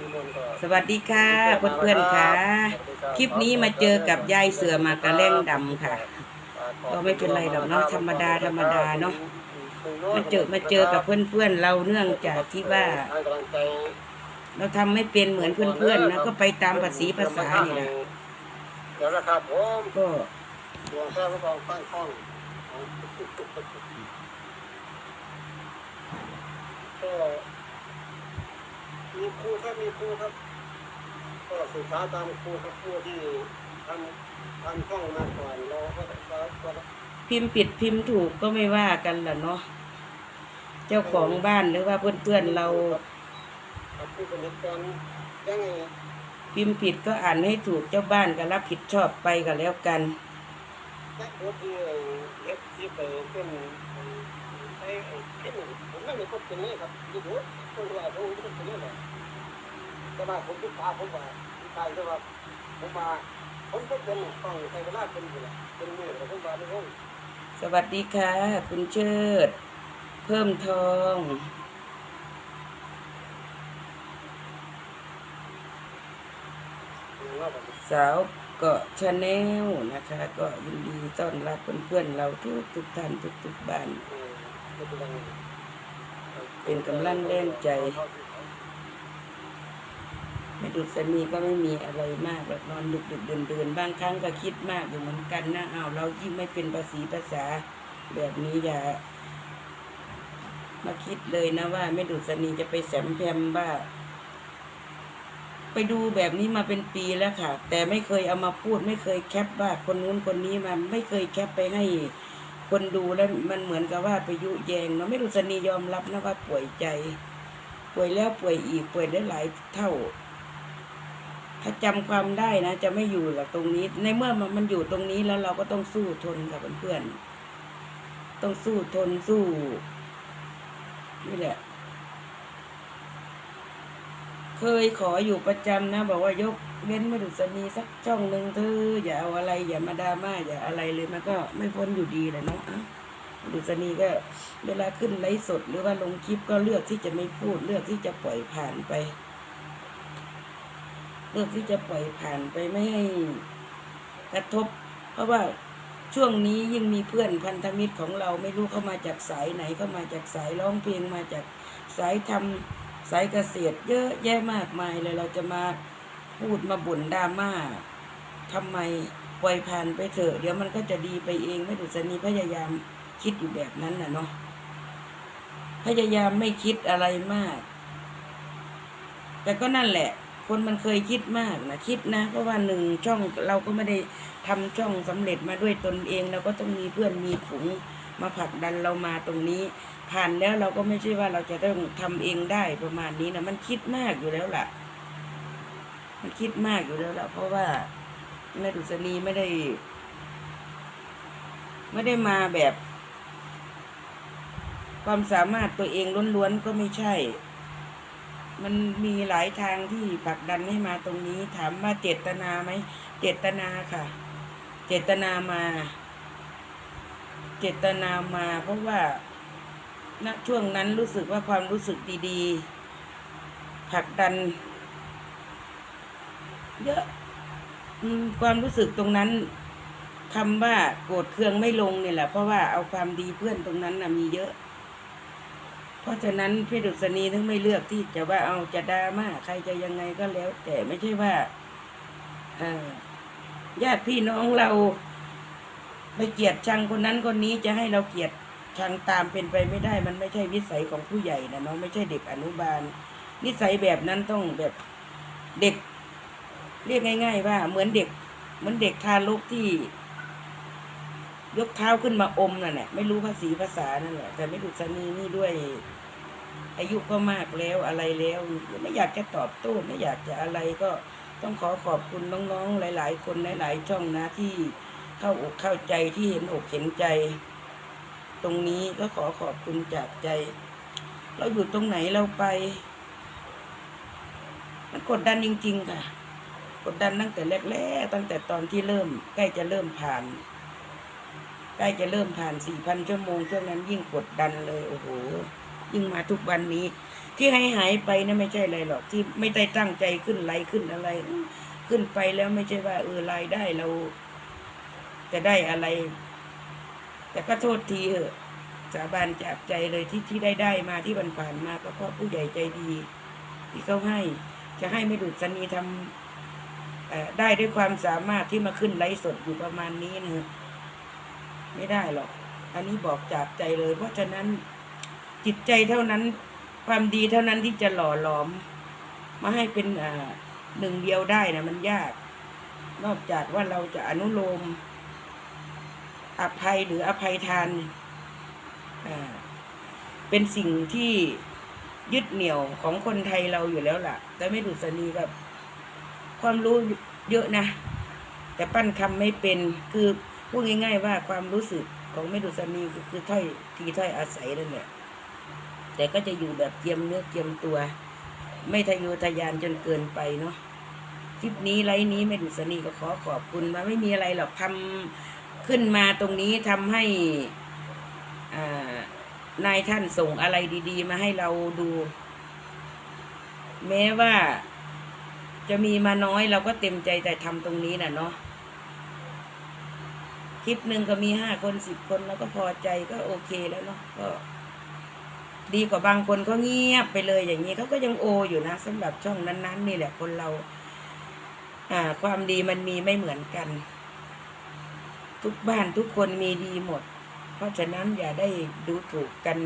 พี่มนต์ก็สวัสดีค่ะเพื่อนๆค่ะ คลิปนี้มาเจอกับยายเสือมากระแล่งดำค่ะ ก็ไม่เป็นไรหรอกเนาะธรรมดาธรรมดาเนาะมาเจอมาเจอกับเพื่อนๆเราเนื่องจากที่ว่าให้กำลังใจเราทำไม่เป็นเหมือนเพื่อนๆนะก็ไปตามภาษีภาษานี่แหละเดี๋ยวนะครับผมก็ดวงแท้พระกองตั้งข้องก็ มีครูครับมีครูครับ ก็ศึกษาตามครูครับครูที่ทำทำช่องมาก่อนเราก็ก็ก็พิมพ์ผิดพิมพ์ถูกก็ไม่ว่ากันล่ะเนาะเจ้าของบ้านหรือว่าเพื่อนๆเราครับผู้เป็นเหตุการณ์ยังไงพิมพ์ผิดก็อ่านให้ถูกเจ้าบ้านก็รับผิดชอบไปก็แล้วกันนักโทษที่เอฟที่ไปเป็นไอ้เป็นผมไม่มีคนเป็นเลยครับดูดูคนว่าผมไม่เป็นเลยเลย แต่ว่าผมพิการผมว่าพิการแต่ว่าผมมาผมก็เป็นต้องใช้เวลาเป็นอยู่แหละเป็นมือแต่ผมว่าไม่รู้สวัสดีค่ะ คุณเชิด เพิ่มทองว่าแบบสาวเกาะชาแนลนะคะ ก็ยินดีต้อนรับเพื่อนๆเราทุกทุกๆท่านทุกทุกๆบ้าน เป็นกำลังแรงใจ ม่ดุษณีก็ไม่มีอะไรมากแบบนอนดึกดึกเดินเดินๆบางครั้งก็คิดมากอยู่เหมือนกันนะอ้าวเรายิ่งไม่เป็นภาษีภาษาแบบนี้อย่ามาคิดเลยนะว่าแม่ดุษณีจะไปแสมแพมว่า ไปดูแบบนี้มาเป็นปีแล้วค่ะ แต่ไม่เคยเอามาพูด ไม่เคยแคปว่าคนนู้นคนนี้มาไม่เคยแคปไปให้คนดูแล้วมันเหมือนกับว่าไปยุแยงเนาะไม่ดุษณียอมรับนะว่าป่วยใจ ป่วยแล้วป่วยอีกป่วยได้หลายเท่า ถ้าจำความได้นะจะไม่อยู่หรอกตรงนี้ ในเมื่อมันมันอยู่ตรงนี้แล้วเราก็ต้องสู้ทนกับเพื่อนๆต้องสู้ทนสู้นี่แหละ เคยขออยู่ประจำนะบอกว่ายกเว้นไม่ดุษณีสักช่องหนึ่งเธออย่าเอาอะไร อย่ามาดราม่าอย่าอะไรเลยมันก็ไม่พ้นอยู่ดีแหละเนาะอะดุษณีก็ เวลาขึ้นไลฟ์สดหรือว่าลงคลิปก็เลือกที่จะไม่พูดเลือกที่จะปล่อยผ่านไป เลือกที่จะปล่อยผ่านไปไม่ให้กระทบ เพราะว่าช่วงนี้ยิ่งมีเพื่อนพันธมิตรของเราไม่รู้เข้ามาจากสายไหนเข้ามาจากสายร้องเพลงมาจากสายทำสายเกษตร เยอะแยะมากมายเลยเราจะมาพูดมาบ่นดราม่าทำไมปล่อยผ่านไปเถอะเดี๋ยวมันก็จะดีไปเองไม่ดุษณีพยายามคิดอยู่แบบนั้นน่ะเนาะพยายามไม่คิดอะไรมาก แต่ก็นั่นแหละ คนมันเคยคิดมากนะคิดนะเพราะว่าหนึ่งช่องเราก็ไม่ได้ทำช่องสำเร็จมาด้วยตนเองเราก็ต้องมีเพื่อนมีฝูงมาผลักดันเรามาตรงนี้ ผ่านแล้วเราก็ไม่ใช่ว่าเราจะต้องทำเองได้ประมาณนี้นะมันคิดมากอยู่แล้วล่ะ มันคิดมากอยู่แล้วล่ะ เพราะว่าแม่ดุษณีไม่ได้ ไม่ได้มาแบบ ความสามารถตัวเองล้วนๆก็ไม่ใช่ มันมีหลายทางที่ผลักดันให้มาตรงนี้ ถามว่าเจตนาไหมเจตนาค่ะ เจตนามา เจตนามา เพราะว่าณช่วงนั้นรู้สึกว่าความรู้สึกดีๆผลักดัน เยอะความรู้สึกตรงนั้นคำว่าโกรธเคืองไม่ลงเนี่ยแหละเพราะว่าเอาความดีเพื่อนตรงนั้นนะมีเยอะ เพราะฉะนั้นพี่ดุษณีถึงไม่เลือกที่จะว่าเอาจะดราม่าใครจะยังไงก็แล้ว แต่ไม่ใช่ว่าญาติพี่น้องเราไปเกลียดชังคนนั้นคนนี้จะให้เราเกลียดชังตามเป็นไปไม่ได้ มันไม่ใช่วิสัยของผู้ใหญ่นะเนาะไม่ใช่เด็กอนุบาล นิสัยแบบนั้นต้องแบบเด็ก เรียกง่าย ๆ ว่าเหมือนเด็ก เหมือนเด็กทารกที่ ยกเท้าขึ้นมาอมนั่นแหละไม่รู้ภาษีภาษานั่นแหละ แต่ไม่ดุษณีนี่ด้วย อายุก็มากแล้วอะไรแล้ว ไม่อยากจะตอบโต้ไม่อยากจะอะไรก็ต้องขอขอบคุณน้องๆหลาย ๆ คนหลายๆช่องนะที่เข้าอกเข้าใจที่เห็นอกเห็นใจ ตรงนี้ก็ขอขอบคุณจากใจ เราอยู่ตรงไหนเราไป มันกดดันจริง ๆ ค่ะ กดดันตั้งแต่แรกๆตั้งแต่ตอนที่เริ่ม ใกล้จะเริ่มผ่าน ใกล้จะเริ่มผ่านสี่พันชั่วโมงช่วงนั้นยิ่งกดดันเลยโอ้โหยิ่งมาทุกวันนี้ ที่ที่ให้หายไปนะไม่ใช่อะไรหรอกที่ไม่ได้ตั้งใจขึ้นไลค์ขึ้นอะไร ขึ้นไปแล้วไม่ใช่ว่า เออรายได้เรา จะได้อะไร แต่ก็โทษทีเถอะสาบานจากใจเลยที่ที่ได้ได้มาที่ผ่านมาก็เพราะผู้ใหญ่ใจดี ที่เขาให้ จะให้ไม่ดุษณีทำได้ด้วยความสามารถที่มาขึ้นไลฟ์สดอยู่ประมาณนี้นะฮะ ไม่ได้หรอก อันนี้บอกจากใจเลย เพราะฉะนั้นจิตใจเท่านั้น ความดีเท่านั้นที่จะหล่อหลอม มาให้เป็นหนึ่งเดียวได้นะมันยาก นอกจากว่าเราจะอนุโลม อภัยหรืออภัยทานเป็นสิ่งที่ยึดเหนี่ยวของคนไทยเราอยู่แล้วล่ะ แต่ไม่ดุษณีแบบความรู้เยอะนะ แต่ปั้นคำไม่เป็นคือ พูดง่าย ๆ ว่าความรู้สึกของไม่ดุษณีคือคือถ้อยทีถ้อยอาศัยนั่นแหละแต่ก็จะอยู่แบบเจียมเนื้อเจียมตัว ไม่ทะเยอทะยานจนเกินไปเนาะคลิปนี้ไลฟ์นี้ไม่ดุษณีก็ขอขอบคุณมาไม่มีอะไรหรอกทำขึ้นมาตรงนี้ทำให้นายท่านส่งอะไรดีๆ มาให้เราดู แม้ว่าจะมีมาน้อยเราก็เต็มใจแต่ทำตรงนี้น่ะเนาะ คลิปหนึ่งก็มีห้าคนสิบคนแล้วก็พอใจก็โอเคแล้วเนาะก็ ดีกว่าบางคนก็เงียบไปเลยอย่างนี้เขาก็ยังโออยู่นะสำหรับช่องนั้น ๆ นี่แหละคนเรา อ่า ความดีมันมีไม่เหมือนกัน ทุกบ้านทุกคนมีดีหมด เพราะฉะนั้นอย่าได้ดูถูกกัน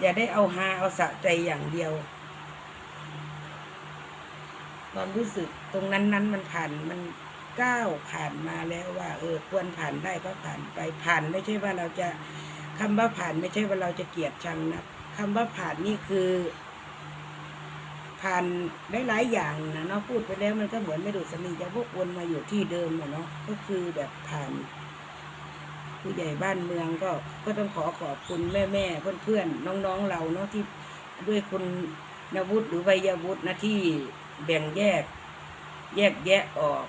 อย่าได้เอาฮาเอาสะใจอย่างเดียวความรู้สึกตรงนั้นนั้นมันผ่านมัน ก้าวผ่านมาแล้วว่า เออควรผ่านได้ก็ผ่านไปผ่านไม่ใช่ว่าเราจะคำว่าผ่านไม่ใช่ว่าเราจะเกลียดชังนะคำว่าผ่านนี่คือ ผ่านหลายๆอย่างนะเนาะพูดไปแล้วมันก็เหมือนไม่ดูสนิทจะพวกวนมาอยู่ที่เดิมเนาะก็คือแบบผ่าน ผู้ใหญ่บ้านเมืองก็ก็ต้องขอขอบคุณแม่แม่เพื่อนเพื่อนน้องๆเราเนาะที่ด้วยคุณนวุฒิหรือวัยวุฒินะที่แบ่งแยก แยกแยะออก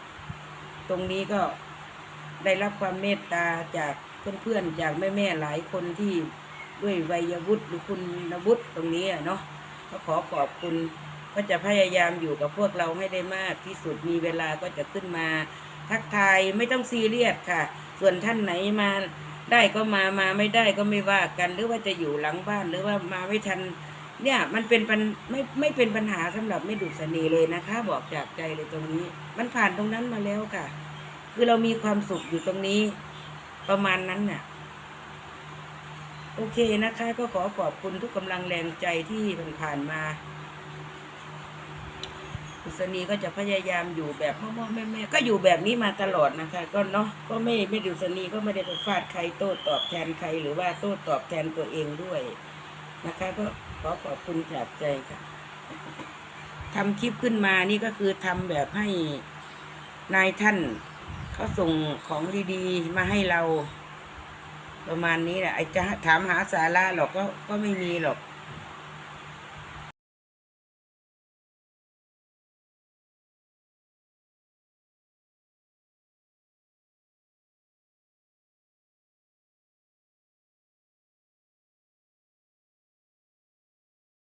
ตรงนี้ก็ได้รับความเมตตาจากเพื่อนๆจากแม่แม่ๆหลายคนที่ด้วยวัยวุฒิหรือคุณนวุฒิตรงนี้อะเนาะก็ขอขอบคุณก็จะพยายามอยู่กับพวกเราให้ได้มากที่สุดมีเวลาก็จะขึ้นมาทักทายไม่ต้องซีเรียสค่ะ ส่วนท่านไหนมาได้ก็มามาไม่ได้ก็ไม่ว่ากัน หรือว่าจะอยู่หลังบ้านหรือว่ามาไม่ทัน เนี่ยมันเป็นปัญไม่ไม่เป็นปัญหาสำหรับไม่ดุษณีเลยนะคะ บอกจากใจเลยตรงนี้ มันผ่านตรงนั้นมาแล้วค่ะ คือเรามีความสุขอยู่ตรงนี้ ประมาณนั้นน่ะ โอเคนะคะ ก็ขอขอบคุณทุกกำลังแรงใจที่มันผ่านมาอุศนีก็จะพยายามอยู่แบบพ่อพ่อแม่แม่ก็อยู่แบบนี้มาตลอดนะคะ ก็เนาะก็ไม่ไม่ดุษณีก็ไม่ได้ไปฟาดใครโต้ตอบแทนใคร หรือว่าโต้ตอบแทนตัวเองด้วยนะคะก็ ขอขอบคุณจากใจค่ะทำคลิปขึ้นมานี่ก็คือทำแบบให้นายท่านเขาส่งของดีๆมาให้เรา ประมาณนี้แหละไอจะถามหาสาระหรอกก็ก็ไม่มีหรอก